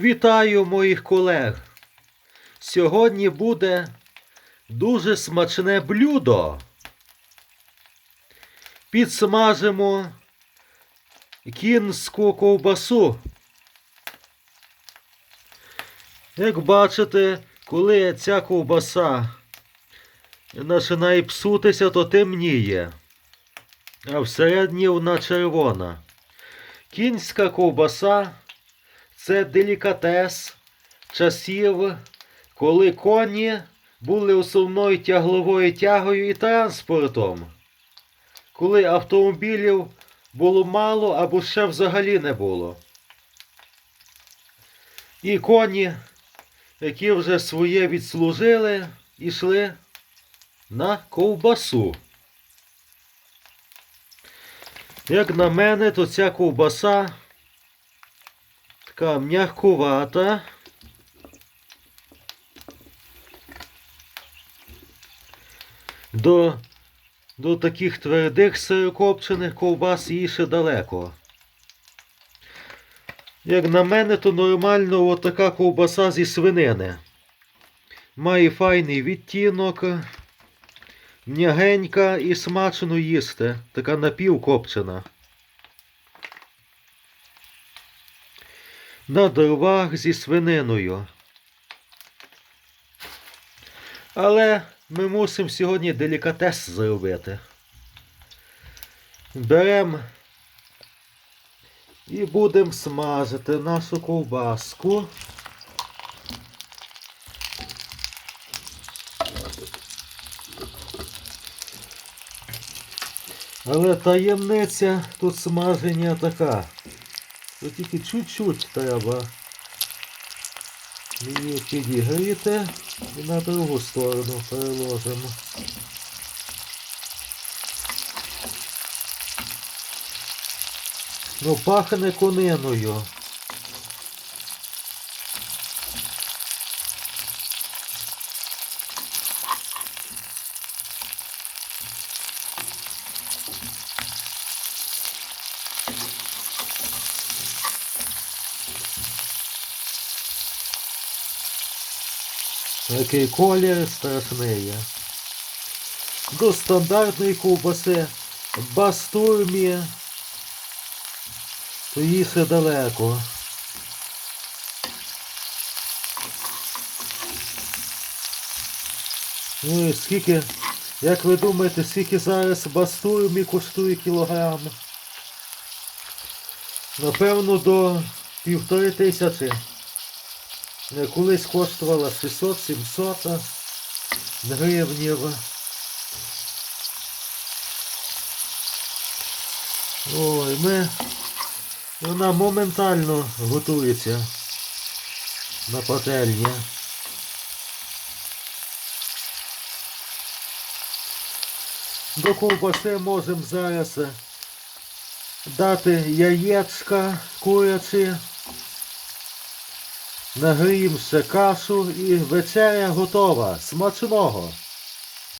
Вітаю моїх колег. Сьогодні буде дуже смачне блюдо. Підсмажимо кінську ковбасу. Як бачите, коли ця ковбаса починає псутися, то темніє, а всередині вона червона. Кінська ковбаса це делікатес часів, коли коні були основною тягловою тягою і транспортом, коли автомобілів було мало або ще взагалі не було. І коні, які вже своє відслужили, йшли на ковбасу. Як на мене, то ця ковбаса така м'якувата. До, до таких твердих сирокопчених ковбас їй ще далеко. Як на мене, то нормально от така ковбаса зі свинини. Має файний відтінок, м'ягенька і смачно їсти. Така напівкопчена. На дровах зі свининою. Але ми мусимо сьогодні делікатес зробити. Беремо і будемо смажити нашу ковбаску. Але таємниця тут смаження така. То тільки чуть-чуть треба її підігріти і на другу сторону переложимо. Ну, пахне кониною. Такий колір страшний. До стандартної ковбаси бастурмі. То їй ще далеко. Ну і скільки, як ви думаєте, скільки зараз бастурмі коштує кілограм? Напевно, до півтори тисячі. Е, Колись коштувала 600-700 гривнів. Ой, ми... Вона моментально готується на пательні. До ковбаси можемо зараз дати яєчка курячі. Нагріємо ще кашу і вечеря готова. Смачного!